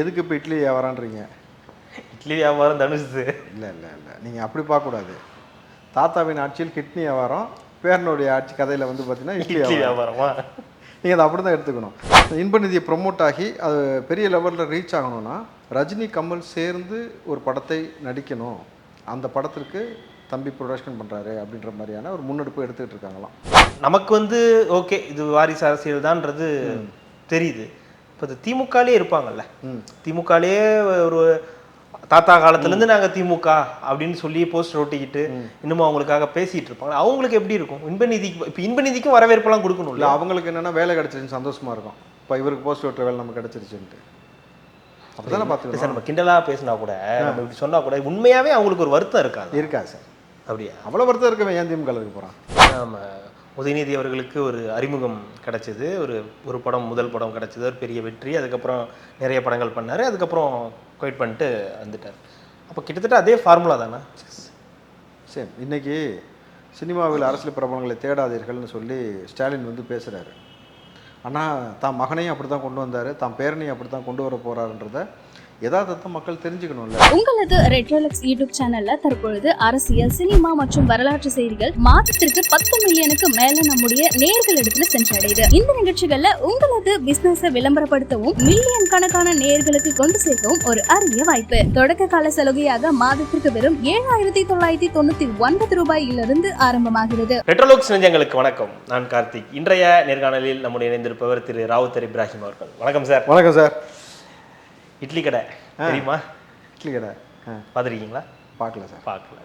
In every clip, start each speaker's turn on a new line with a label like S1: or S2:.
S1: எதுக்கு இப்போ இட்லி வியாபாரன்றீங்க
S2: இட்லி வியாபாரம் தனுஷ்.
S1: இல்லை இல்லை இல்லை. நீங்கள் அப்படி பார்க்கக்கூடாது. தாத்தாவின் ஆட்சியில் கிட்னி வியாபாரம் பேரனுடைய ஆட்சி கதையில் வந்து பார்த்தீங்கன்னா இட்லி வியாபாரம். நீங்கள் அதை அப்படி தான் எடுத்துக்கணும். இன்ப நிதியை ப்ரொமோட் ஆகி அது பெரிய லெவலில் ரீச் ஆகணும்னா ரஜினி கமல் சேர்ந்து ஒரு படத்தை நடிக்கணும். அந்த படத்திற்கு தம்பி ப்ரொடக்ஷன் பண்ணுறாரு அப்படின்ற மாதிரியான ஒரு முன்னெடுப்பு எடுத்துக்கிட்டு இருக்காங்களாம்.
S2: நமக்கு வந்து ஓகே இது வாரிசு அரசியல் தான்ன்றது தெரியுது. இப்போ இது திமுகலே இருப்பாங்கல்ல.
S1: ம்.
S2: திமுகலே ஒரு தாத்தா காலத்துலேருந்து நாங்கள் திமுக அப்படின்னு சொல்லி போஸ்டர் ஒட்டிக்கிட்டு இன்னமும் அவங்களுக்காக பேசிட்டு இருப்பாங்க. அவங்களுக்கு எப்படி இருக்கும்? இன்ப நிதிக்கு இப்போ இன்ப நிதிக்கும் வரவேற்பெல்லாம்
S1: இல்லை
S2: கொடுக்கணும்ல
S1: அவங்களுக்கு என்னென்னா வேலை கிடச்சிருச்சு சந்தோஷமாக இருக்கும். இப்போ இவருக்கு போஸ்ட் ஓட்டுற வேலை நமக்கு கிடச்சிருச்சுன்ட்டு. அப்படி தானே
S2: சார் நம்ம கிண்டலா பேசினா கூட நம்ம இப்படி சொன்னா கூட உண்மையாவே அவங்களுக்கு ஒரு வருத்தம் இருக்காது?
S1: இருக்கா சார்.
S2: அப்படியா?
S1: அவ்வளோ வருத்தம் இருக்கவன் ஏன் திமுக இருக்க போகிறான்
S2: நம்ம உதயநிதி அவர்களுக்கு ஒரு அறிமுகம் கிடச்சிது. ஒரு ஒரு படம் முதல் படம் கிடச்சிது. ஒரு பெரிய வெற்றி. அதுக்கப்புறம் நிறைய படங்கள் பண்ணாரு. அதுக்கப்புறம் குவைட் பண்ணிட்டு வந்துட்டார். அப்போ கிட்டத்தட்ட அதே ஃபார்முலா தானே?
S1: சரி இன்னைக்கு சினிமாவில் அரசியல் பிரபலங்களை தேடாதீர்கள்னு சொல்லி ஸ்டாலின் வந்து பேசுகிறாரு ஆனால் தான் மகனையும் அப்படி தான் கொண்டு வந்தார். தான் பேரனையும் அப்படி தான் கொண்டு வர போகிறாருன்றத யதார்த்தத்தை மக்கள் தெரிஞ்சுக்கணும்ல.
S3: உங்களது ரெட்ரோலக்ஸ் யூடியூப் சேனல்ல தற்பொழுது அரசியல் சினிமா மற்றும் வரலாற்று செய்திகள் மாதத்திற்கு பத்து மில்லியனுக்கு மேல நம்முடைய நேர்களிடத்துல சென்றடையுது. இந்த நிகழ்ச்சிகள்ல உங்களது பிசினஸ விளம்பரப்படுத்தவும் மில்லியன் கணக்கான நேர்களுக்கு கொண்டு சேர்க்கவும் ஒரு அரிய வாய்ப்பு. தொடக்க கால சலுகையாக மாதத்திற்கு வெறும் ஏழாயிரத்தி தொள்ளாயிரத்தி தொண்ணூத்தி ஒன்பது ரூபாயிலிருந்து ஆரம்பமாகிறது.
S2: ரெட்ரோலோக்ஸ் நெஞ்சங்களுக்கு வணக்கம். நான் கார்த்திக். இன்றைய நேர்காணலில் நம்முடைய இணைந்திருப்பவர் திரு ராவுத்தர் இப்ராஹிம் அவர்கள். வணக்கம் சார்.
S1: வணக்கம் சார்.
S2: இட்லி கடை. தெரியுமா?
S1: இட்லி கடை.
S2: பார்த்துருக்கீங்களா?
S1: பார்க்கல சார்.
S2: பார்க்கல.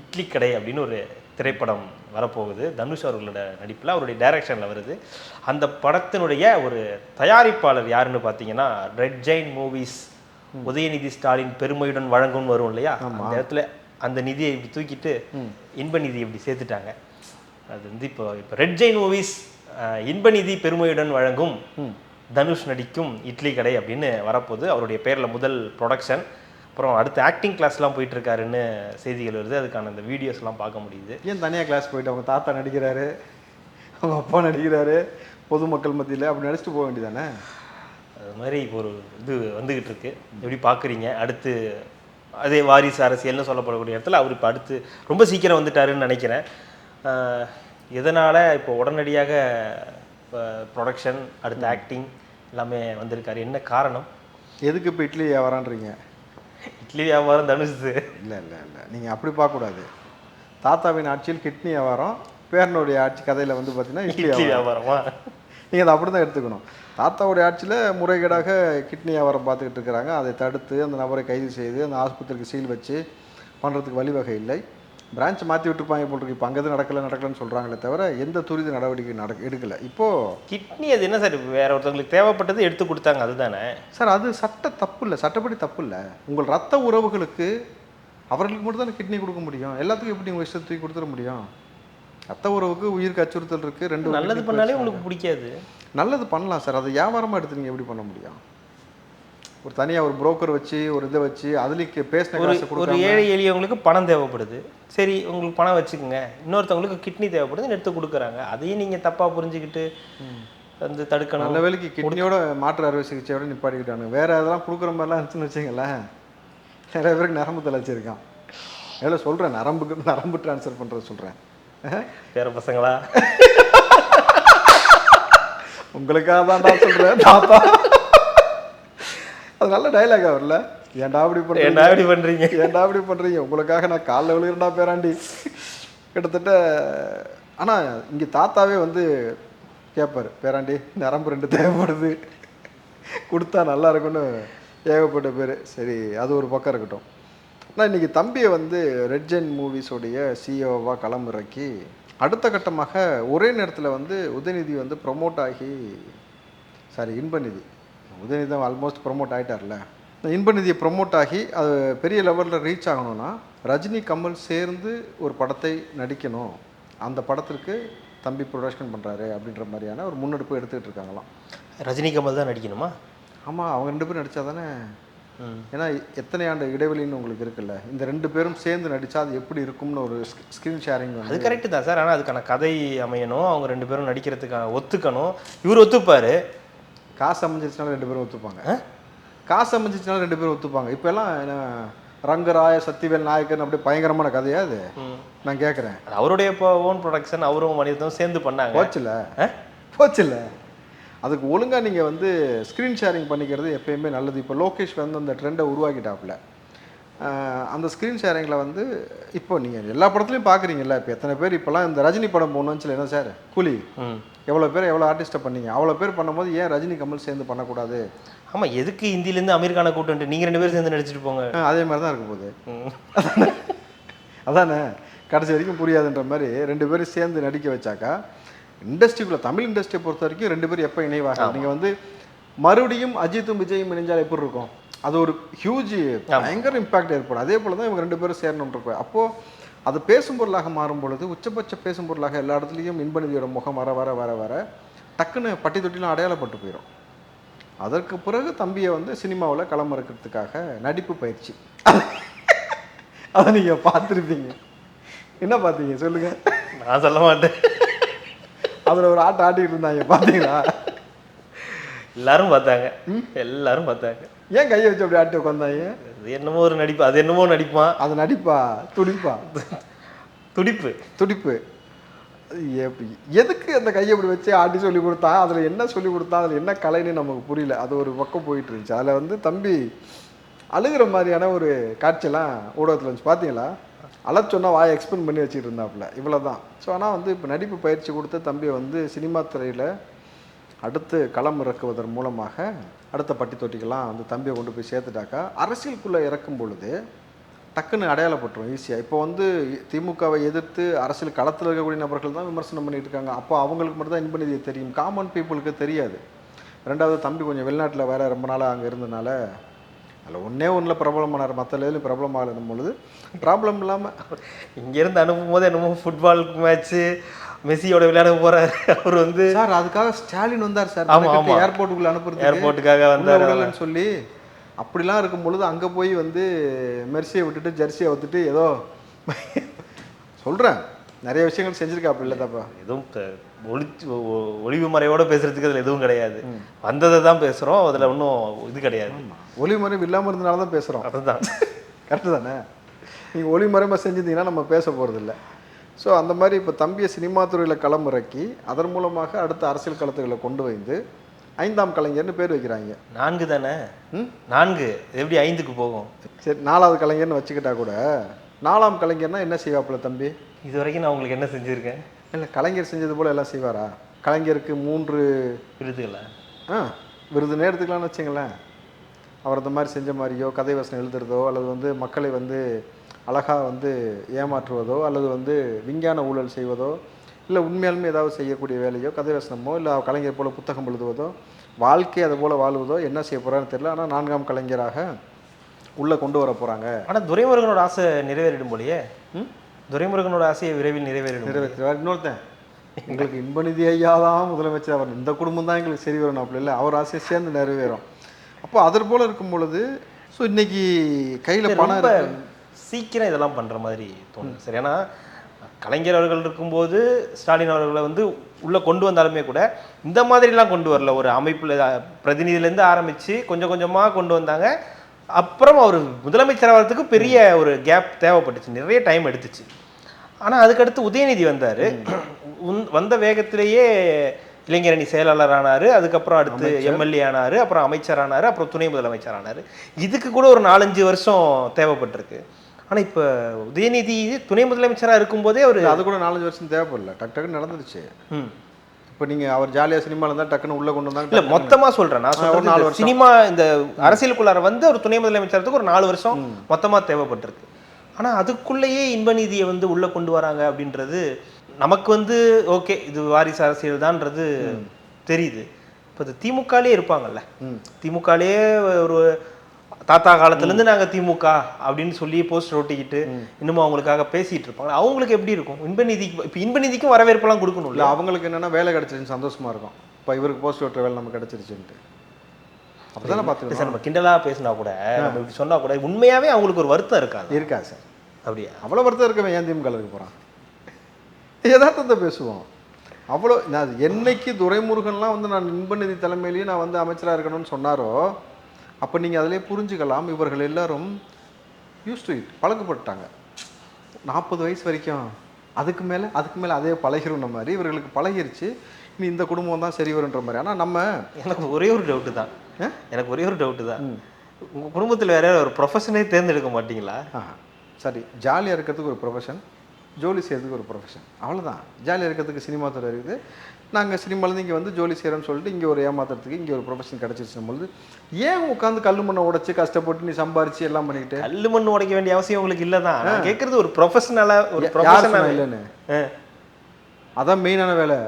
S2: இட்லி கடை அப்படின்னு ஒரு திரைப்படம் வரப்போகுது. தனுஷ் அவர்களோட நடிப்பில் அவருடைய டைரக்ஷனில் வருது. அந்த படத்தினுடைய ஒரு தயாரிப்பாளர் யாருன்னு பார்த்தீங்கன்னா Red Giant movies Udhayanidhi Stalin பெருமையுடன் வழங்கும் வரும் இல்லையா? அந்த இடத்துல அந்த நிதியை இப்படி தூக்கிட்டு இன்ப நிதி இப்படி சேர்த்துட்டாங்க. அது வந்து இப்போ இப்போ ரெட் ஜெயின் மூவிஸ் இன்ப நிதி பெருமையுடன் வழங்கும் தனுஷ் நடிக்கும் இட்லி கடை அப்படின்னு வரப்போகுது. அவருடைய பேரில் முதல் ப்ரொடக்ஷன் அப்புறம் அடுத்து ஆக்டிங் கிளாஸ்லாம் போயிட்டு இருக்காருன்னு செய்திகள் வருது. அதுக்கான அந்த வீடியோஸ்லாம் பார்க்க முடியுது.
S1: ஏன் தனியாக கிளாஸ் போயிட்டு அவங்க தாத்தா நடிக்கிறாரு? அவங்க அப்பா நடிக்கிறாரு? பொதுமக்கள் மத்தியில் அப்படி நடிச்சுட்டு போக வேண்டியதானே?
S2: அது மாதிரி இப்போ ஒரு இது வந்துகிட்டு இருக்கு. எப்படி பார்க்குறீங்க? அடுத்து அதே வாரிசு அரசியல்னு சொல்லப்படக்கூடிய இடத்துல அவர் இப்போ அடுத்து ரொம்ப சீக்கிரம் வந்துட்டாருன்னு நினைக்கிறேன். ஆஹ் எதனால் இப்போ உடனடியாக ப்ரொடக்ஷன் அடுத்து ஆக்டிங் எல்லாமே வந்திருக்காரு. என்ன காரணம்?
S1: எதுக்கு இப்போ இட்லி வியாபாரன்றீங்க
S2: இட்லி வியாபாரம் தனுஷ்.
S1: இல்லை இல்லை இல்லை. நீங்கள் அப்படி பார்க்கக்கூடாது. தாத்தாவின் ஆட்சியில் கிட்னி வியாபாரம் பேரனுடைய ஆட்சி கதையில் வந்து பார்த்தீங்கன்னா இட்லி வியாபாரமா. நீங்கள் அதை அப்படி தான் எடுத்துக்கணும். தாத்தாவுடைய ஆட்சியில் முறைகேடாக கிட்னி வியாபாரம் பார்த்துக்கிட்டு இருக்கிறாங்க. அதை தடுத்து அந்த நபரை கைது செய்து அந்த ஆஸ்பத்திரிக்கு சீல் வச்சு பண்ணுறதுக்கு வழிவகை இல்லை. பிரான்ச் மாற்றி விட்டுருப்பாங்க போல் இருக்கு. இப்போ அங்கே எதுவும் நடக்கலை நடக்கலைன்னு சொல்கிறாங்களே தவிர எந்த துரித நடவடிக்கை நட எடுக்கலை. இப்போது
S2: கிட்னி அது என்ன சார்? வேற ஒருத்தவங்களுக்கு தேவைப்பட்டது எடுத்து கொடுத்தாங்க அதுதானே?
S1: சார் அது சட்ட தப்பு இல்லை சட்டப்படி தப்பு இல்லை உங்கள் ரத்த உறவுகளுக்கு அவர்களுக்கு மட்டும் தானே கிட்னி கொடுக்க முடியும். எல்லாத்துக்கும் எப்படி உங்கள் இஷ்டத்தை தூக்கி கொடுத்துட முடியும்? ரத்த உறவுக்கு உயிருக்கு அச்சுறுத்தல் இருக்குது ரெண்டு
S2: நல்லது பண்ணாலே. உங்களுக்கு பிடிக்காது.
S1: நல்லது பண்ணலாம் சார். அதை வியாபாரமாக எடுத்து நீங்கள் எப்படி பண்ண முடியும்? ஒரு தனியாக ஒரு புரோக்கர் வச்சு ஒரு இதை வச்சு அதுலேயும் பேசின
S2: ஒரு ஏழை எளியவங்களுக்கு பணம் தேவைப்படுது. சரி உங்களுக்கு பணம் வச்சுக்கோங்க. இன்னொருத்தவங்களுக்கு கிட்னி தேவைப்படுதுன்னு எடுத்து கொடுக்குறாங்க. அதையும் நீங்கள் தப்பாக புரிஞ்சுக்கிட்டு வந்து தடுக்கணும்.
S1: நல்ல வேலைக்கு கிட்னியோட மாற்று அறுவை சிகிச்சையோட நிப்பாட்டிக்கிட்டாங்க வேற அதெல்லாம் கொடுக்குற மாதிரிலாம் இருந்துச்சுன்னு வச்சுங்களேன் நிறைய பேருக்கு நரம்பு தலைச்சிருக்கான் எவ்வளோ சொல்கிறேன் நரம்புக்கு நரம்பு ட்ரான்ஸ்ஃபர் பண்ணுறது சொல்கிறேன்
S2: வேற பசங்களா?
S1: உங்களுக்காக தான் நான் சொல்கிறேன் தாத்தா. அது நல்ல டைலாக் அவர்ல ஏன்டா அப்படி பண்ணுறீங்க
S2: இப்படி பண்றீங்க?
S1: ஏன்டா அப்படி பண்ணுறீங்க உங்களுக்காக நான் காலைல விழுகிறண்டா பேராண்டி. கிட்டத்தட்ட ஆனால் இங்கே தாத்தாவே வந்து கேட்பார் பேராண்டி நரம்பு ரெண்டு தேவைப்படுது. கொடுத்தா நல்லா இருக்கும்னு ஏகப்பட்ட பேர். சரி அது ஒரு பக்கம் இருக்கட்டும். ஆனால் இன்றைக்கி தம்பியை வந்து ரெட் ஜென் மூவிஸோடைய சிஓவாக களமிறக்கி அடுத்த கட்டமாக ஒரே நேரத்தில் வந்து உதயநிதி வந்து ப்ரொமோட் ஆகி சாரி இன்பநிதி. உதயநிதி தான் ஆல்மோஸ்ட் ப்ரொமோட் ஆகிட்டார்ல இந்த இன்பநிதியை ப்ரொமோட் ஆகி அது பெரிய லெவலில் ரீச் ஆகணும்னா ரஜினி கமல் சேர்ந்து ஒரு படத்தை நடிக்கணும். அந்த படத்திற்கு தம்பி ப்ரொடக்ஷன் பண்ணுறாரு அப்படின்ற மாதிரியான ஒரு முன்னெடுப்பு எடுத்துக்கிட்டு இருக்காங்களாம்.
S2: ரஜினி கமல் தான் நடிக்கணுமா?
S1: ஆமாம் அவங்க ரெண்டு பேரும் நடித்தா தானே. ஏன்னா எத்தனை ஆண்டு இடைவெளின்னு உங்களுக்கு இருக்குல்ல. இந்த ரெண்டு பேரும் சேர்ந்து நடித்தா அது எப்படி இருக்கும்னு ஒரு ஸ்க்ரீன் ஷேரிங்
S2: அது கரெக்டு தான் சார். ஆனால் அதுக்கான கதை அமையணும். அவங்க ரெண்டு பேரும் நடிக்கிறதுக்கான ஒத்துக்கணும். இவர் ஒத்துப்பாரு.
S1: காசு அமைஞ்சிருச்சுனால ரெண்டு பேரும் ஒத்துப்பாங்க. காசு அமைஞ்சிச்சுனாலும் ரெண்டு பேரும் ஒத்துப்பாங்க. இப்போ எல்லாம் ரங்கராய சத்திவேல் நாயக்கன் அப்படியே பயங்கரமான கதையா அது? நான் கேட்குறேன்
S2: அவருடைய இப்போ ஓன் ப்ரொடக்ஷன் அவரும் மனிதனும் சேர்ந்து பண்ணாங்க.
S1: போச்சுல? போச்சுல? அதுக்கு ஒழுங்காக நீங்கள் வந்து ஸ்க்ரீன் ஷேரிங் பண்ணிக்கிறது எப்பயுமே நல்லது. இப்போ லோகேஷ் வந்து அந்த ட்ரெண்டை உருவாக்கிட்டாப்புல. அந்த ஸ்க்ரீன் ஷேரிங்கில் வந்து இப்போ நீங்கள் எல்லா படத்துலையும் பார்க்குறீங்கல்ல இப்போ எத்தனை பேர் இப்போலாம் இந்த ரஜினி படம் போகணுன்னு என்ன சார்? கூலி? எவ்வளோ பேர் எவ்வளோ ஆர்டிஸ்ட்டை பண்ணீங்க? அவ்வளோ பேர் பண்ணும்போது ஏன் ரஜினி கமல் சேர்ந்து பண்ணக்கூடாது?
S2: ஆமா எதுக்கு ஹிந்திலேருந்து அமீர் கானை கூட்டு நீங்க ரெண்டு பேரும் சேர்ந்து நடிச்சிட்டு போங்க.
S1: அதே மாதிரி தான் இருக்க போகுது
S2: ம்.
S1: அதானே? கடைசி வரைக்கும் புரியாதுன்ற மாதிரி ரெண்டு பேரும் சேர்ந்து நடிக்க வச்சாக்கா இண்டஸ்ட்ரிக்குள்ள தமிழ் இண்டஸ்ட்ரியை பொறுத்த வரைக்கும் ரெண்டு பேரும் எப்போ இணைவாங்க? நீங்கள் வந்து மறுபடியும் அஜித்தும் விஜயும் இணைஞ்சால் எப்படி இருக்கும்? அது ஒரு ஹியூஜ் பயங்கர இம்பாக்ட் ஏற்படும். அதே போல தான் இவங்க ரெண்டு பேரும் சேரணும்னு இருக்கும். அப்போது அது பேசும் பொருளாக மாறும் பொழுது உச்சபட்ச பேசும் பொருளாக எல்லா இடத்துலையும் இன்பநிதியோட முகம் வர வர வர வர டக்குன்னு பட்டி தொட்டிலாம் அடையாளப்பட்டு போயிடும் அதற்கு பிறகு தம்பியை வந்து சினிமாவில் களம் இறக்கிறதுக்காக நடிப்பு பயிற்சி. அதை நீங்கள் பார்த்துருப்பீங்க. என்ன பார்த்தீங்க? சொல்லுங்க.
S2: நான் சொல்ல மாட்டேன்.
S1: அதில் ஒரு ஆட்டம் ஆட்டிட்டு இருந்தாங்க பார்த்தீங்களா?
S2: எல்லாரும் பார்த்தாங்க. எல்லாரும் பார்த்தாங்க.
S1: ஏன் கையை வச்சு அப்படி ஆட்டி உட்காந்தாங்க
S2: அது என்னமோ ஒரு நடிப்பு அது என்னமோ நடிப்பான்
S1: அது நடிப்பா? துடிப்பா?
S2: துடிப்பு.
S1: துடிப்பு. எப்படி- எதுக்கு அந்த கையை இப்படி வச்சு ஆட்டி சொல்லி கொடுத்தா? அதில் என்ன சொல்லி கொடுத்தா? அதில் என்ன கலைன்னு நமக்கு புரியல. அது ஒரு பக்கம் போயிட்டு இருந்துச்சு. அதில் வந்து தம்பி அழுகிற மாதிரியான ஒரு காட்சியெல்லாம் ஊடகத்தில் இருந்துச்சு. பார்த்தீங்களா அழச் சொன்னால் வாயை எக்ஸ்பிளைன் பண்ணி வச்சுட்டு இருந்தாப்புல. இவ்வளோ தான் ஸோ ஆனால் வந்து இப்போ நடிப்பு பயிற்சி கொடுத்த தம்பியை வந்து சினிமா துறையில் அடுத்து களம் இறக்குவதன் மூலமாக அடுத்த பட்டி தொட்டிக்கெல்லாம் வந்து தம்பியை கொண்டு போய் சேர்த்துட்டாக்கா அரசியலுக்குள்ளே இறக்கும் பொழுது டக்குன்னு அடையாளப்பட்டுரும் ஈஸியாக இப்போ வந்து திமுகவை எதிர்த்து அரசியல் களத்தில் இருக்கக்கூடிய நபர்கள் தான் விமர்சனம் பண்ணிட்டு இருக்காங்க. அப்போ அவங்களுக்கு மட்டும் தான் இன்பநிதியை தெரியும். காமன் பீப்புளுக்கு தெரியாது. ரெண்டாவது தம்பி கொஞ்சம் வெளிநாட்டில் வேற ரொம்ப நாளாக அங்கே இருந்தனால அதில் ஒன்றே ஒன்றில் பிரபலமானார் மற்ற லெவலில் பிரபலமாக பொழுது ப்ராப்ளம் இல்லாமல்
S2: இங்கேருந்து அனுப்பும் போது என்னமோ ஃபுட்பால் மேட்ச்சு மெஸ்ஸியோட விளையாட போறாரு. அவர் வந்து
S1: சார் அதுக்காக ஸ்டாலின் வந்தார் சார்.
S2: ஆமா, ஆமா.
S1: ஏர்போர்ட்டுக்குள்ள அனுப்புறது
S2: ஏர்போர்ட்டுக்காக வந்தாரு
S1: சொல்லி அப்படிலாம் இருக்கும் பொழுது அங்கே போய் வந்து மெர்சியை விட்டுட்டு ஜெர்சியை விட்டுட்டு ஏதோ சொல்கிறேன் நிறைய விஷயங்கள் செஞ்சுருக்காப்புல இல்லை தப்பா.
S2: எதுவும் ஒளிச்சு ஒளிவு மறைவோட பேசுறதுக்கு அதுல எதுவும் கிடையாது. வந்ததை தான் பேசுறோம். அதுல ஒன்றும் இது கிடையாது.
S1: ஒளிமறைவு இல்லாமல் இருந்தனால தான் பேசுகிறோம்
S2: அதுதான்
S1: கரெக்டு தானே? நீங்கள் ஒளிமறைமாக செஞ்சிருந்தீங்கன்னா நம்ம பேச போகிறதில்ல ஸோ அந்த மாதிரி இப்போ தம்பியை சினிமா துறையில் களம் இறக்கி அதன் மூலமாக அடுத்த அரசியல் களத்துகளை கொண்டு வந்து ஐந்தாம் கலைஞர்னு பேர் வைக்கிறாங்க.
S2: நான்கு தானே?
S1: ம்?
S2: நான்கு. எப்படி ஐந்துக்கு போகும்?
S1: சரி நாலாவது கலைஞர்னு வச்சுக்கிட்டா கூட நாலாம் கலைஞர்னா என்ன செய்வாப்புல தம்பி?
S2: இது வரைக்கும் நான் உங்களுக்கு என்ன செஞ்சிருக்கேன்?
S1: இல்லை கலைஞர் செஞ்சது போல் எல்லாம் செய்வாரா? கலைஞருக்கு மூன்று
S2: விருதுகள?
S1: ஆ விருதுன்னு எடுத்துக்கலாம்னு வச்சுங்களேன். அவர் இந்த மாதிரி செஞ்ச மாதிரியோ கதை வசனம் எழுதுறதோ அல்லது வந்து மக்களை வந்து அழகாக வந்து ஏமாற்றுவதோ அல்லது வந்து விஞ்ஞான ஊழல் செய்வதோ இல்லை உண்மையாலுமே ஏதாவது செய்யக்கூடிய வேலையோ கதை வசனமோ இல்லை கலைஞர் போல் புத்தகம் எழுதுவதோ வாழ்க்கை அது போல் வாழ்வதோ என்ன செய்ய போகிறான்னு தெரியல. ஆனால் நான்காம் கலைஞராக உள்ளே கொண்டு வர போகிறாங்க
S2: ஆனா துரைமுருகனோட ஆசை நிறைவேறிடும் போலயே.
S1: ம்?
S2: துரைமுருகனோட ஆசையை விரைவில் நிறைவேறிடும்
S1: நிறைவேற்றுவார் இன்னொருத்தன் எங்களுக்கு இன்பநிதி ஐயா தான் முதலமைச்சர் அவர். இந்த குடும்பம் தான் எங்களுக்கு சரி வரும் அப்படி இல்லை. அவர் ஆசையை சேர்ந்து நிறைவேறும். அப்போ அதர் போல இருக்கும் பொழுது ஸோ இன்னைக்கு கையில் பணம்
S2: சீக்கிரம் இதெல்லாம் பண்ற மாதிரி தோணுது. சரி ஏன்னா கலைஞர் அவர்கள் இருக்கும்போது ஸ்டாலின் அவர்களை வந்து உள்ள கொண்டு வந்தாலுமே கூட இந்த மாதிரிலாம் கொண்டு வரல. ஒரு அமைப்புல பிரதிநிதியிலேருந்து ஆரம்பிச்சு கொஞ்சம் கொஞ்சமா கொண்டு வந்தாங்க. அப்புறம் அவர் முதலமைச்சர் ஆகிறதுக்கு பெரிய ஒரு கேப் தேவைப்பட்டுச்சு. நிறைய டைம் எடுத்துச்சு. ஆனா அதுக்கடுத்து உதயநிதி வந்தாரு. உன்- வந்த வேகத்திலேயே இளைஞரணி செயலாளர் ஆனாரு. அதுக்கப்புறம் அடுத்து எம்எல்ஏ ஆனாரு. அப்புறம் அமைச்சர் ஆனாரு. அப்புறம் துணை முதலமைச்சர் ஆனாரு. இதுக்கு கூட ஒரு நாலஞ்சு வருஷம் தேவைப்பட்டிருக்கு. ஆனா இப்ப உதயநிதி துணை முதலமைச்சரா இருக்கும்போதே ஒரு
S1: அது கூட நாலஞ்சு வருஷம் தேவைப்படல. டக் டக்குன்னு நடந்துருச்சு. இப்போ நீங்கள் அவர் ஜாலியாக சினிமாவில் இருந்தால் டக்குன்னு உள்ளே கொண்டு வந்தாங்க
S2: இல்ல மொத்தமா சொல்றேன். நான்
S1: ஒரு நாலு வருஷம்.
S2: சினிமா இந்த அரசியலுக்குள்ளார வந்து ஒரு துணை முதலமைச்சருக்கு ஒரு நாலு வருஷம் மொத்தமா தேவைப்பட்டிருக்கு. ஆனா அதுக்குள்ளேயே இன்பநீதியை வந்து உள்ள கொண்டு வராங்க அப்படின்றது நமக்கு வந்து ஓகே இது வாரிசு அரசியல் தான்ன்றது தெரியுது. இப்போ இது திமுகலே இருப்பாங்கல்ல.
S1: ம்.
S2: திமுகலே ஒரு தாத்தா காலத்துல இருந்து நாங்க திமுக அப்படின்னு சொல்லி போஸ்டர் ஒட்டிக்கிட்டு இன்னமும் அவங்களுக்காக பேசிட்டு இருப்பாங்க. அவங்களுக்கு எப்படி இருக்கும்? இன்பநீதிக்கு இப்போ இன்பநீதிக்கும் வரவேற்பெல்லாம் கொடுக்கணும்ல?
S1: இல்லை அவங்களுக்கு என்னென்னா வேலை கிடச்சிருச்சு சந்தோஷமா இருக்கும். இப்போ இவருக்கு போஸ்ட் ஓட்டுற வேலை நமக்கு கிடச்சிருச்சுன்ட்டு. அப்போ தானே
S2: சார் நம்ம கிண்டலா பேசினா கூட நம்ம இப்படி சொன்னா கூட உண்மையாவே அவங்களுக்கு ஒரு வருத்தம் இருக்காது.
S1: இருக்கா சார்.
S2: அப்படியா?
S1: அவ்வளோ வருத்தம் இருக்கவன் ஏன் திமுக இருக்க போகிறான் யதார்த்தத்தை பேசுவோம். அவ்வளோ நான் என்னைக்கு துரைமுருகன்லாம் வந்து நான் இன்பநிதி தலைமையிலேயே நான் வந்து அமைச்சராக இருக்கணும்னு சொன்னாரோ அப்போ நீங்கள் அதிலே புரிஞ்சுக்கலாம் இவர்கள் எல்லாரும் யூஸ் டு இட் பழக்கப்பட்டாங்க. நாற்பது வயசு வரைக்கும் அதுக்கு மேலே அதுக்கு மேலே அதே பழகிருந்த மாதிரி இவர்களுக்கு பழகிருச்சு. இனி இந்த குடும்பம் தான் சரி வருன்ற மாதிரி. ஆனால் நம்ம
S2: எனக்கு ஒரே ஒரு டவுட்டு தான். எனக்கு ஒரே ஒரு டவுட்டு தான். உங்க குடும்பத்தில் வேற ஒரு ப்ரொஃபஷனே தேர்ந்தெடுக்க மாட்டீங்களா?
S1: சரி. ஜாலியாக இருக்கிறதுக்கு ஒரு ப்ரொஃபஷன் ஜோலி செய்யறதுக்கு ஒரு ப்ரொஃபஷன் அவ்வளோதான் ஜாலியாக இருக்கிறதுக்கு சினிமா துறை இருக்குது. நாங்கள் சினிமாலேருந்து இங்கே வந்து ஜோலி செய்கிறோன்னு சொல்லிட்டு இங்கே ஒரு ஏமாத்துறதுக்கு இங்கே ஒரு ப்ரொஃபஷன் கிடச்சிருச்சும் பொழுது ஏன் உட்காந்து கல் மண்ணை உடைச்சு கஷ்டப்பட்டு நீ சம்பாரிச்சு எல்லாம் பண்ணிக்கிட்டு?
S2: கல்லு மண் உடைக்க வேண்டிய அவசியம் உங்களுக்கு இல்லை தான். நான் கேட்கறது ஒரு ப்ரொஃபஷனலா ஒரு ப்ரொஃபஷனல்
S1: இல்லைன்னு? அதான் மெயினான வேலை.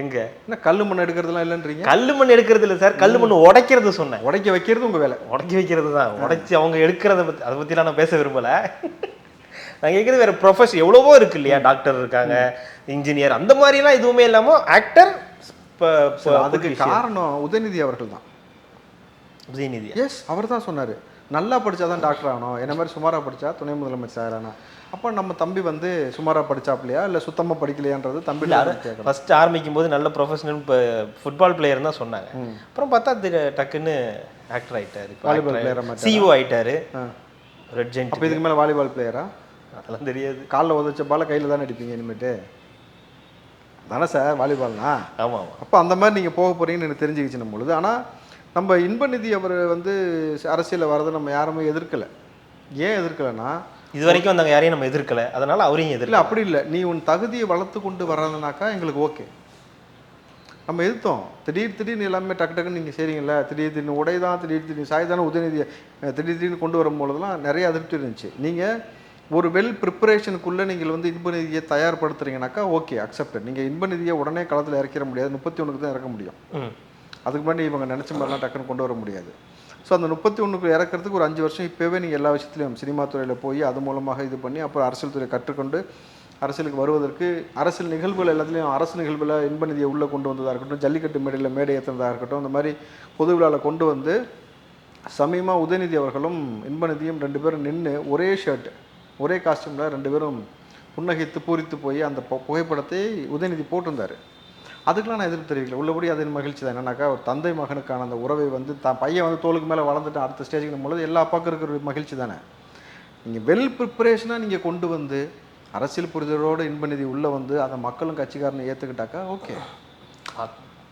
S2: எங்க?
S1: என்ன கல் மண் எடுக்கிறதுலாம் இல்லைன்றீங்க?
S2: கல்லு மண் எடுக்கிறது இல்லை சார். கல்லு மண் உடைக்கிறது சொன்னேன்.
S1: உடைக்க வைக்கிறது உங்கள் வேலை.
S2: உடக்கி வைக்கிறது தான். உடைச்சி அவங்க எடுக்கிறத பத்தி அதை பற்றிலாம் நான் பேச விரும்பல. நான் கேட்குறது வேற ப்ரொஃபஷன் எவ்வளவோ இருக்கு இல்லையா? டாக்டர் இருக்காங்க இன்ஜினியர் அந்த மாதிரிலாம் எதுவுமே இல்லாமல் ஆக்டர்
S1: அதுக்கு காரணம் உதயநிதி அவர்கள் தான்.
S2: உதயநிதி
S1: எஸ் அவர் தான் சொன்னார். நல்லா படித்தா தான் டாக்டர் ஆகணும். என்ன மாதிரி சுமாராக படித்தா துணை முதலமைச்சர் ஆகலாம் அப்போ நம்ம தம்பி வந்து சுமாராக படிச்சாப்லையா? இல்லை சுத்தமாக படிக்கலையான்றது தம்பி
S2: ஃபர்ஸ்ட் ஆரம்பிக்கும் போது நல்ல ப்ரொஃபஷனல் இப்போ ஃபுட்பால் பிளேயர் தான் சொன்னாங்க. அப்புறம் பார்த்தா திரு- டக்குன்னு ஆக்டர் ஆயிட்டாரு.
S1: Volleyball player ஆ மாட்டாரா?
S2: சிஓ ஆயிட்டாரு.
S1: ஆ.
S2: ரெட்
S1: அப்போ இதுக்கு மேலே வாலிபால் பிளேயரா
S2: அதெல்லாம் தெரியாது.
S1: காலில் உதச்ச பால கையில் தானே அடிப்பீங்க இனிமேட்டு? தானே சார் வாலிபால்னா?
S2: ஆமா ஆமா.
S1: அப்போ அந்த மாதிரி நீங்கள் போக போகிறீங்கன்னு எனக்கு தெரிஞ்சுக்கிச்சு பொழுது. ஆனால் நம்ம இன்பநிதி அவர் வந்து அரசியலில் வரதை நம்ம யாருமே எதிர்க்கலை. ஏன் எதிர்க்கலைன்னா
S2: இது வரைக்கும் வந்தவங்க யாரையும் நம்ம எதிர்க்கல. அதனால அவரையும் எதிர்க்கல.
S1: அப்படி இல்லை. நீ உன் தகுதியை வளர்த்து கொண்டு வர்றதுனாக்கா எங்களுக்கு ஓகே. நம்ம எதிர்த்தோம். திடீர் திடீர்னு எல்லாமே டக்கு டக்குன்னு நீங்கள் செய்றீங்கல்ல? திடீர் திடீர்னு உடை தான் திடீர் திடீர்னு சாய்தான உதயநிதியை திடீர் திடீர்னு கொண்டு வரும்பொழுதுலாம் நிறைய அதிருப்தி இருந்துச்சு. நீங்கள் ஒரு வெல் ப்ரிப்பரேஷனுக்குள்ளே நீங்கள் வந்து இன்ப நிதியை தயார்படுத்துறீங்கனாக்கா ஓகே அக்செப்டட் நீங்கள் இன்ப நிதியை உடனே களத்தில் இறக்கிற முடியாது. முப்பத்தி ஒன்றுக்கு தான் இறக்க முடியும். அதுக்கு முன்னாடி இவங்க நினச்ச மாதிரிலாம் டக்குன்னு கொண்டு வர முடியாது. ஸோ அந்த முப்பத்தி ஒன்றுக்கு இறக்கிறதுக்கு ஒரு அஞ்சு வருஷம் இப்போவே நீங்கள் எல்லா விஷயத்துலையும் சினிமா துறையில் போய் அது மூலமாக இது பண்ணி அப்புறம் அரசியல் துறை கற்றுக்கொண்டு அரசியலுக்கு வருவதற்கு அரசியல் நிகழ்வுகள் எல்லாத்துலேயும் அரசு நிகழ்வில் இன்ப நிதியை உள்ளே கொண்டு வந்ததாக இருக்கட்டும் ஜல்லிக்கட்டு மேடையில் மேடை ஏற்றுனதாக இருக்கட்டும் இந்த மாதிரி பொது விழாவில் கொண்டு வந்து சமீபமாக உதயநிதி அவர்களும் இன்ப நிதியும் ரெண்டு பேரும் நின்று ஒரே ஷர்ட் ஒரே காஸ்டியூமில் ரெண்டு பேரும் புன்னகைத்து பூரித்து போய் அந்த புகைப்படத்தை உதயநிதி போட்டிருந்தார். அதுக்கெலாம் நான் எதிர்ப்பு தெரிவிக்கல. உள்ளபடி அது மகிழ்ச்சி தான். என்னன்னாக்கா ஒரு தந்தை மகனுக்கான அந்த உறவை வந்து தான் பையன் வந்து தோளுக்கு மேலே வளர்ந்துட்டு அடுத்த ஸ்டேஜுக்கு பொழுது எல்லா அப்பாவுக்கும் இருக்கிற ஒரு மகிழ்ச்சி தானே? நீங்கள் வெல் ப்ரிப்பரேஷனாக நீங்கள் கொண்டு வந்து அரசியல் புரிதலோடு இன்ப நிதி உள்ளே வந்து அதை மக்களும் கட்சிக்காரனை ஏற்றுக்கிட்டாக்கா ஓகே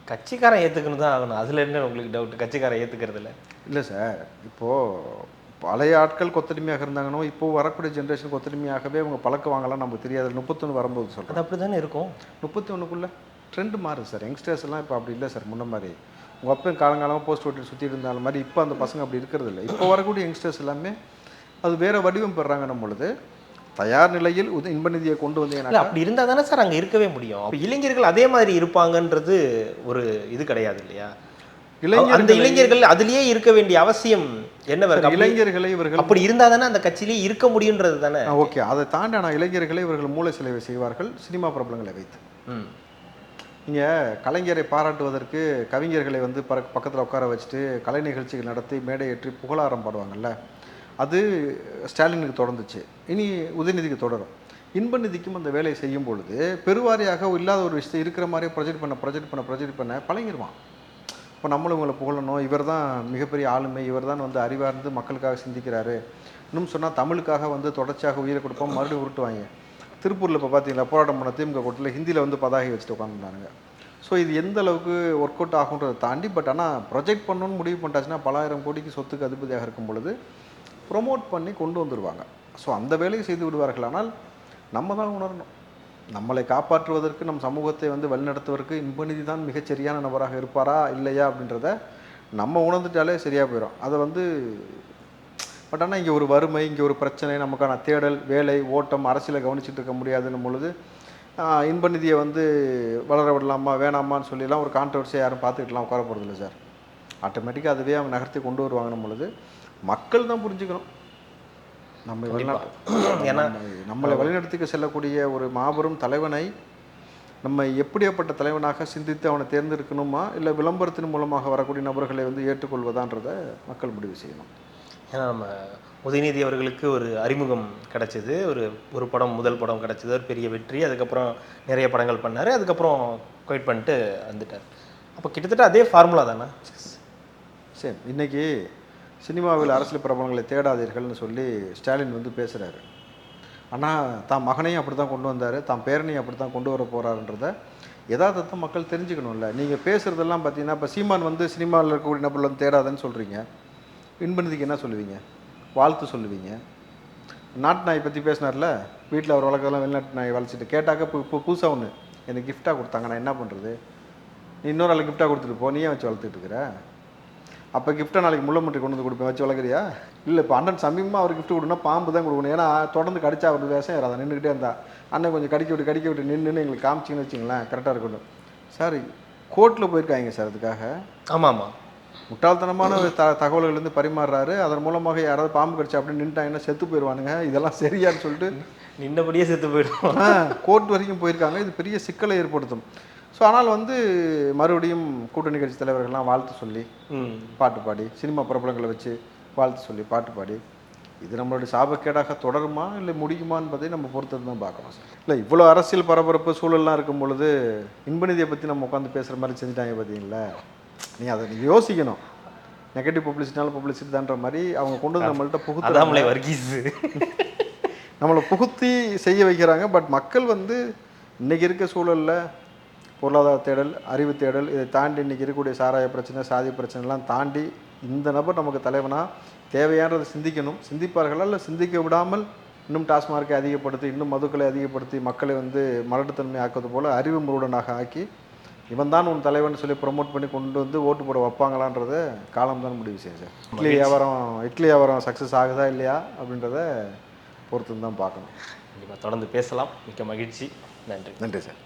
S2: கட்சிக்காரன் ஏத்துக்கணும் தான் ஆகணும். அதுல என்ன உங்களுக்கு டவுட் கட்சிக்காரன் ஏத்துக்கிறது இல்ல
S1: இல்லை சார் இப்போது பழைய ஆட்கள் கொத்தடிமையாக இருந்தாங்கன்னோ இப்போ வரக்கூடிய ஜென்ரேஷன் கொத்தடிமையாகவே அவங்க பழக்க வாங்கலாம் நமக்கு தெரியாது. முப்பத்தொன்று வரும்போது சொல்கிறேன்
S2: அது அப்படிதானே இருக்கும்?
S1: முப்பத்தி ஒன்றுக்குள்ளே ட்ரெண்ட் மாறுது சார் யங்ஸ்டர்ஸ் எல்லாம் இப்போ அப்படி இல்லை சார் முன்ன மாதிரி. உங்கள் அப்பா காலங்காலமாக போஸ்ட் ஓட்டி சுற்றிட்டு இருந்தாலும் மாதிரி இப்போ அந்த பசங்க அப்படி இருக்கிறது இல்லை. இப்போ வரக்கூடிய யங்ஸ்டர்ஸ் எல்லாமே அது வேற வடிவம் பெறாங்கன்னும் பொழுது தயார் நிலையில் இன்ப நிதியை கொண்டு வந்தீங்கன்னா
S2: அப்படி இருந்தா தானே சார் அங்க இருக்கவே முடியும். இளைஞர்கள் அதே மாதிரி இருப்பாங்கன்றது ஒரு இது கிடையாது இல்லையா? அந்த
S1: இளைஞர்கள்
S2: அதுலயே இருக்க வேண்டிய அவசியம் என்ன
S1: இளைஞர்களை இவர்கள்
S2: அப்படி இருந்தா தானே அந்த கட்சியிலேயே இருக்க முடியுன்றது தானே?
S1: ஓகே. அதை தாண்டி ஆனால் இளைஞர்களை இவர்கள் மூளை செலவை செய்வார்கள் சினிமா பிரபலங்களை வைத்து. நீங்கள் கலைஞரை பாராட்டுவதற்கு கவிஞர்களை வந்து பர பக்கத்தில் உட்கார வச்சுட்டு கலை நிகழ்ச்சிகள் நடத்தி மேடையேற்றி புகழாரம் பாடுவாங்கல்ல அது ஸ்டாலினுக்கு தொடர்ந்துச்சு. இனி உதயநிதிக்கு தொடரும். இன்ப நிதிக்கும் அந்த வேலையை செய்யும் பொழுது பெருவாரியாக இல்லாத ஒரு விஷயத்தை இருக்கிற மாதிரியே ப்ரொஜெக்ட் பண்ண ப்ரொஜெக்ட் பண்ண ப்ரொஜெக்ட் பண்ண பழகிடுவான் இப்போ நம்மளும் இவங்களை புகழணும். இவர் தான் மிகப்பெரிய ஆளுமை. இவர் தான் வந்து அறிவார்ந்து மக்களுக்காக சிந்திக்கிறாரு. இன்னும் சொன்னால் தமிழுக்காக வந்து தொடர்ச்சியாக உயிரை கொடுப்போம். மறுபடியும் உருட்டுவாங்க திருப்பூரில் இப்போ பார்த்தீங்களா போராட்டம் பண்ண திமுக கூட்டத்தில் ஹிந்தியில் வந்து பதாகை வச்சுட்டு உட்காந்துருந்தாங்க ஸோ இது எந்த அளவுக்கு ஒர்க் அவுட் ஆகுன்றதை தாண்டி பட் ஆனால் ப்ரொஜெக்ட் பண்ணணும்னு முடிவு பண்ணிட்டாச்சுன்னா பலாயிரம் கோடிக்கு சொத்துக்கு அதிபதியாக இருக்கும் பொழுது ப்ரொமோட் பண்ணி கொண்டு வந்துடுவாங்க ஸோ அந்த வேலையை செய்து விடுவார்கள். ஆனால் நம்ம தான் உணரணும். நம்மளை காப்பாற்றுவதற்கு நம் சமூகத்தை வந்து வழிநடத்துவதற்கு இன்பநிதி தான் மிகச்சரியான நபராக இருப்பாரா இல்லையா அப்படின்றத நம்ம உணர்ந்துட்டாலே சரியாக போயிடும் அதை வந்து பட் ஆனால் இங்கே ஒரு வறுமை இங்கே ஒரு பிரச்சனை நமக்கான தேடல் வேலை ஓட்டம் அரசியலை கவனிச்சுட்டு இருக்க முடியாதுன்னும் பொழுது இன்பநிதியை வந்து வளர விடலாமா வேணாமான்னு சொல்லிலாம் ஒரு கான்ட்ரவர்சியை யாரும் பார்த்துக்கிட்டுலாம் உட்கார போகிறதில்ல சார். ஆட்டோமேட்டிக்காக அதுவே அவங்க நகர்த்தி கொண்டு வருவாங்கன்னும் பொழுது மக்கள் தான் புரிஞ்சுக்கணும். நம்ம வெளிநாட்டு
S2: ஏன்னா
S1: நம்ம- நம்மளை வழிநடத்திக்க செல்லக்கூடிய ஒரு மாபெரும் தலைவனை நம்ம எப்படியாப்பட்ட தலைவனாக சிந்தித்து அவனை தேர்ந்தெடுக்கணுமா? இல்லை விளம்பரத்தின் மூலமாக வரக்கூடிய நபர்களை வந்து ஏற்றுக்கொள்வதான்றதை மக்கள் முடிவு செய்யணும்.
S2: ஏன்னா நம்ம உதயநிதி அவர்களுக்கு ஒரு அறிமுகம் கிடைச்சது. ஒரு ஒரு படம் முதல் படம் கிடைச்சது. ஒரு பெரிய வெற்றி. அதுக்கப்புறம் நிறைய படங்கள் பண்ணார். அதுக்கப்புறம் குவைட் பண்ணிட்டு வந்துட்டார். அப்போ கிட்டத்தட்ட அதே ஃபார்முலா தானே?
S1: சரி இன்னைக்கு சினிமாவில் அரசியல் பிரபலங்களை தேடாதீர்கள்னு சொல்லி ஸ்டாலின் வந்து பேசுகிறாரு ஆனால் தான் மகனையும் அப்படி தான் கொண்டு வந்தார் தான் பேரனையும் அப்படி தான் கொண்டு வர போகிறாருன்றத யதார்த்தத்தை மக்கள் தெரிஞ்சுக்கணும்ல. நீங்கள் பேசுகிறதெல்லாம் பார்த்தீங்கன்னா இப்போ சீமான் வந்து சினிமாவில் இருக்கக்கூடிய நபர்கள் வந்து தேடாதன்னு சொல்கிறீங்க இன்பநிதிக்கு என்ன சொல்லுவீங்க? வாழ்த்து சொல்லுவீங்க. நாட்டு நாய் பற்றி பேசினார்ல? வீட்டில் அவர் வளர்க்கறதெல்லாம் வெளிநாட்டு நாய் வளர்ச்சிட்டு கேட்டாக்க இப்போ இப்போ புதுசாக ஒன்று எனக்கு கிஃப்டாக கொடுத்தாங்க நான் என்ன பண்ணுறது நீ இன்னொரு ஆள் கிஃப்டாக கொடுத்துட்டு போ நீ ஏன் வச்சு வளர்த்துட்டு இருக்கிற? அப்போ கிஃப்ட்டை நாளைக்கு முள்ள முட்டை கொண்டு வந்து கொடுப்பேன். வச்சு வளர்க்குறியா? இல்லை இப்போ அண்ணன் சமீபமாக அவர் gift கொடுக்கணும் பாம்பு தான் கொடுக்கணும். ஏன்னா தொடர்ந்து கடிச்சா அவர் வேஷம் ஏறாத? நின்றுக்கிட்டே இருந்தா. அண்ணன் கொஞ்சம் கடிக்க விட்டு கடிக்க விட்டு நின்றுன்னு எங்களுக்கு காமிச்சிங்கன்னு வச்சுங்களேன் கரெக்டாக இருக்கட்டும். சார் கோர்ட்டில் போயிருக்காங்க சார் அதுக்காக.
S2: ஆமாம். ஆமாம்
S1: முட்டாள்தனமான த தகவல்கள் வந்து பரிமாறுறாரு. அதன் மூலமாக யாராவது பாம்பு கடிச்சா அப்படின்னு நின்ட்டாங்கன்னா செத்து போயிடுவானுங்க. இதெல்லாம் சரியான்னு சொல்லிட்டு
S2: நின்னபடியே செத்து போயிடும்
S1: கோர்ட் வரைக்கும் போயிருக்காங்க. இது பெரிய சிக்கலை ஏற்படுத்தும். ஸோ ஆனால் வந்து மறுபடியும் கூட்டணி கட்சி தலைவர்கள்லாம் வாழ்த்து சொல்லி பாட்டு பாடி சினிமா பிரபலங்களை வச்சு வாழ்த்து சொல்லி பாட்டு பாடி இது நம்மளுடைய சாபக்கேடாக தொடருமா இல்லை முடியுமா என்பதை நம்ம பொறுத்தது தான் பார்க்கணும். இல்லை இவ்வளோ அரசியல் பரபரப்பு சூழல்லாம் இருக்கும் பொழுது இன்பநிதியை பற்றி நம்ம உட்காந்து பேசுகிற மாதிரி செஞ்சுட்டாங்க பார்த்தீங்களா? நீ அதை நீ யோசிக்கணும். நெகட்டிவ் பப்ளிசிட்டினால பப்ளிசிட்டி தான்ற மாதிரி அவங்க கொண்டு வந்து நம்மள்ட்ட புகுத்து
S2: அதாமலை வர்கீஸ்.
S1: நம்மளை புகுத்தி செய்ய வைக்கிறாங்க. பட் மக்கள் வந்து இன்னைக்கு இருக்க சூழலில் பொருளாதார தேடல் அறிவு தேடல் இதை தாண்டி இன்னைக்கு இருக்கக்கூடிய சாராய பிரச்சனை சாதி பிரச்சனைலாம் தாண்டி இந்த நபர் நமக்கு தலைவனா தேவையானதை சிந்திக்கணும். சிந்திப்பார்களா இல்லை சிந்திக்க விடாமல் இன்னும் டாஸ்மார்க்கை அதிகப்படுத்தி இன்னும் மதுக்களை அதிகப்படுத்தி மக்களை வந்து மலட்டுத்தன்மை ஆக்குவது போல அறிவு முருடனாக ஆக்கி இவன் தான் உன் தலைவன் சொல்லி ப்ரொமோட் பண்ணி கொண்டு வந்து ஓட்டு போட வைப்பாங்களான்றத காலம் தான் முடிவு செய்யும் சார். இட்லி வியாபாரம் இட்லி வியாபாரம் சக்ஸஸ் ஆகுதா இல்லையா அப்படின்றத பொறுத்து தான் பார்க்கணும்.
S2: கண்டிப்பாக தொடர்ந்து பேசலாம். மிக்க மகிழ்ச்சி. நன்றி.
S1: நன்றி சார்.